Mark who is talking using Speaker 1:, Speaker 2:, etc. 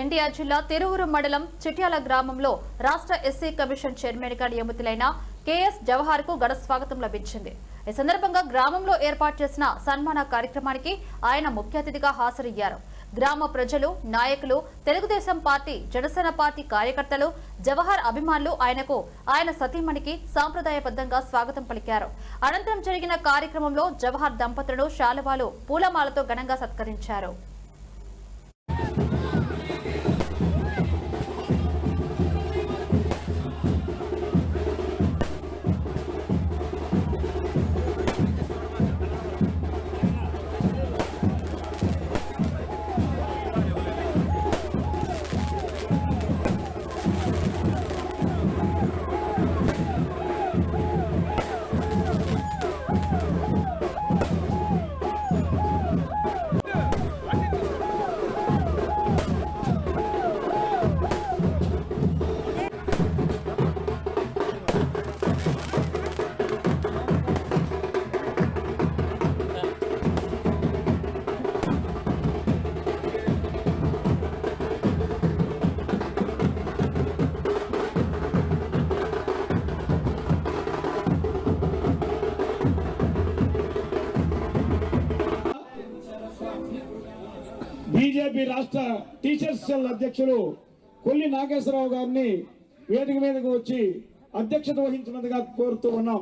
Speaker 1: ఎన్టీఆర్ జిల్లా తిరువురు మండలం చిట్యాల గ్రామంలో రాష్ట్ర ఎస్సీ కమిషన్ చైర్మన్గా నియమితులైన కెఎస్ జవహర్కు ఘన స్వాగతం లభించింది. ఈ సందర్భంగా గ్రామంలో ఏర్పాటు చేసిన సన్మాన కార్యక్రమానికి ఆయన ముఖ్య అతిథిగా హాజరయ్యారు. గ్రామ ప్రజలు నాయకులు తెలుగుదేశం పార్టీ జనసేన పార్టీ కార్యకర్తలు జవహర్ అభిమానులు ఆయనకు ఆయన సతీమణికి సాంప్రదాయబద్ధంగా స్వాగతం పలికారు. అనంతరం జరిగిన కార్యక్రమంలో జవహర్ దంపతులను శాలువాలు పూలమాలతో ఘనంగా సత్కరించారు.
Speaker 2: బీజేపీ రాష్ట్ర టీచర్స్ సెల్ అధ్యక్షులు కొల్లి నాగేశ్వరరావు గారిని వేదిక మీదకు వచ్చి అధ్యక్షత వహించినందుగా కోరుతూ ఉన్నాం.